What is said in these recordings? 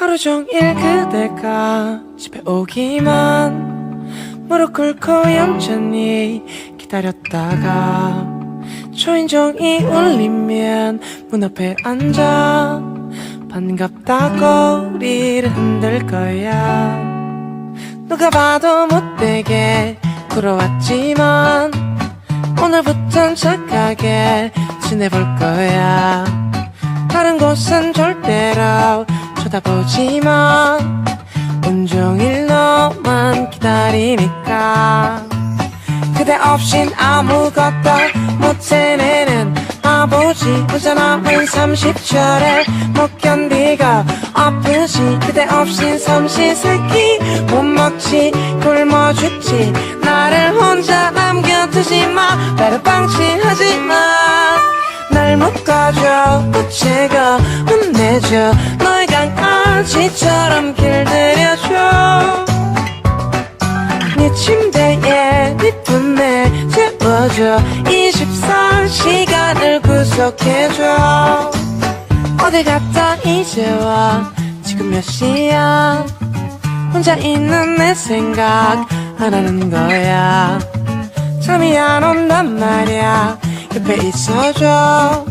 하루 종일 그대가 집에 오기만 무릎 꿇고 얌전히 기다렸다가 초인종이 울리면 문 앞에 앉아 반갑다고 우리를 흔들 거야. 누가 봐도 못되게 굴어왔지만 오늘부턴 착하게 지내볼 거야. 다른 곳은 절대로 쳐다보지 마. 온종일 너만 기다리니까. 그대 없인 아무것도 못 해내는 아버지. 혼자 남은 30초를 못 견디고 아프지. 그대 없인 삼시세끼 못 먹지. 굶어 죽지. 나를 혼자 남겨두지 마. 베르방치하지 마날 묶어줘. 붙이고 혼내줘 강아지처럼 길들여줘. 네 침대에 네 품에 재워줘. 24시간을 구속해줘. 어디 갔다 이제 와? 지금 몇 시야? 혼자 있는 내 생각 안 하는 거야. 잠이 안 온단 말야. 옆에 있어줘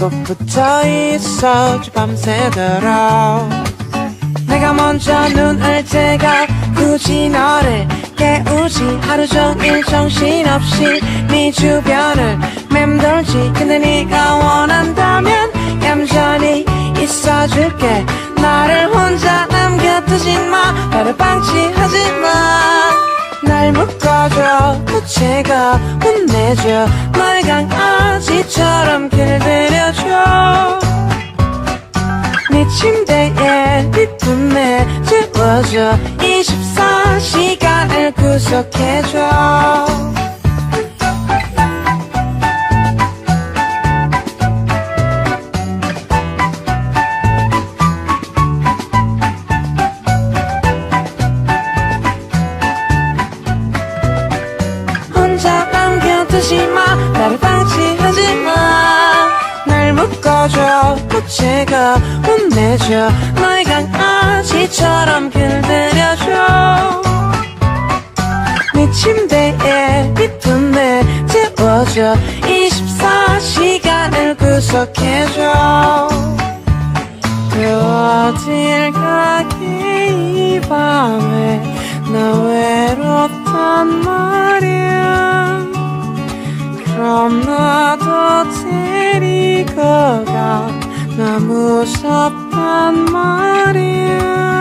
꼭 붙어 있어줘 밤새도록. 내가 먼저 눈을 뜨가 굳이 너를 깨우지 하루 종일 정신없이 네 주변을 맴돌지. 근데 네가 원한다면 얌전히 있어줄게. 나를 혼자 남겨두지 마. 나를 방치하지 마날 묶어줘 붙이고 혼내줘. 너의 강아지처럼 길들 침대에 네 품에 재워줘. 24시간을 구속해줘. 혼자 남겨두지 마. 나를 방치하지 마날 묶어줘. 붙이고 혼내줘 너의 강아지처럼 길들여줘. 네 침대에 네 품에 재워줘. 24시간을 구속해줘. 그 어딜 가게 이 밤에 나 외롭 mengucapkan Maria.